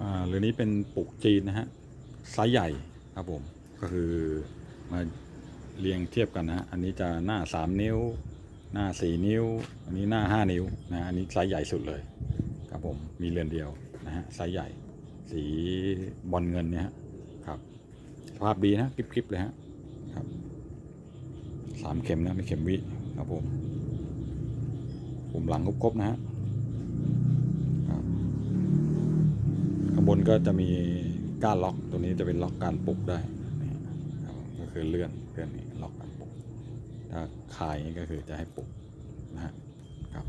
อ่าเรือนี้เป็นปลูกจีนนะฮะไซส์ใหญ่ครับผมก็คือมาเรียงเทียบกันนะฮะอันนี้จะหน้า 3 นิ้ว หน้า 4 นิ้ว อันนี้หน้า 5 นิ้วนะอันนี้ไซส์ใหญ่สุดเลยครับผมมีเรือนเดียวนะฮะไซส์ใหญ่ สีบอลเงินเนี่ยฮะครับสภาพดีนะกริบๆเลยฮะครับสามเข็มนะไม่เข็มวิครับผมปุ่มหลังครบๆนะฮะ ข้างบนก็จะมีก้านล็อกตัวนี้จะเป็นล็อกการปลุกได้ครับก็คือเลื่อนเลื่อนนี่ล็อกการปลุกถ้าคายนี่ก็คือจะให้ปลุกนะฮะครับ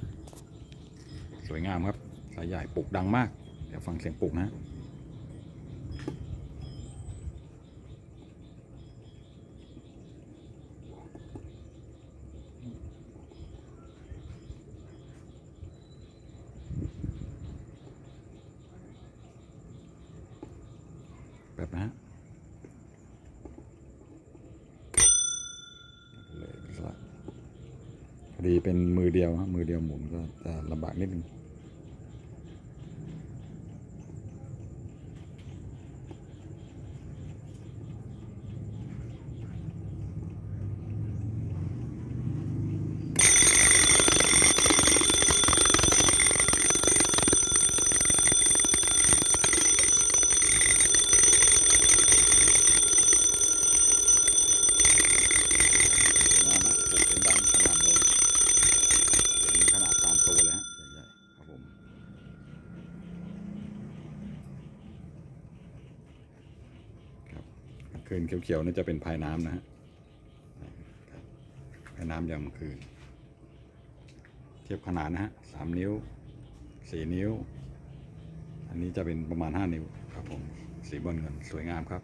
สวยงามครับสายใหญ่ปลุกดังมาก เดี๋ยวฟังเสียงปลุกนะ แบบนะฮะเลยไปซะละพอดีเป็นมือเดียวฮะมือเดียวหมุนก็จะลำบากนิดนึงามนะเสียงดังขนาดเลยเสียงขนาดตามตัวเลยฮะใหญ่ๆครับผมครับ คืนเขียวๆนี่จะเป็นพายน้ำนะฮะครับพายน้ำยามคืน เทียบขนาดนะฮะสามนิ้วสี่นิ้ว อันนี้จะเป็นประมาณห้านิ้วครับผมสีบอลเงินสวยงามครับ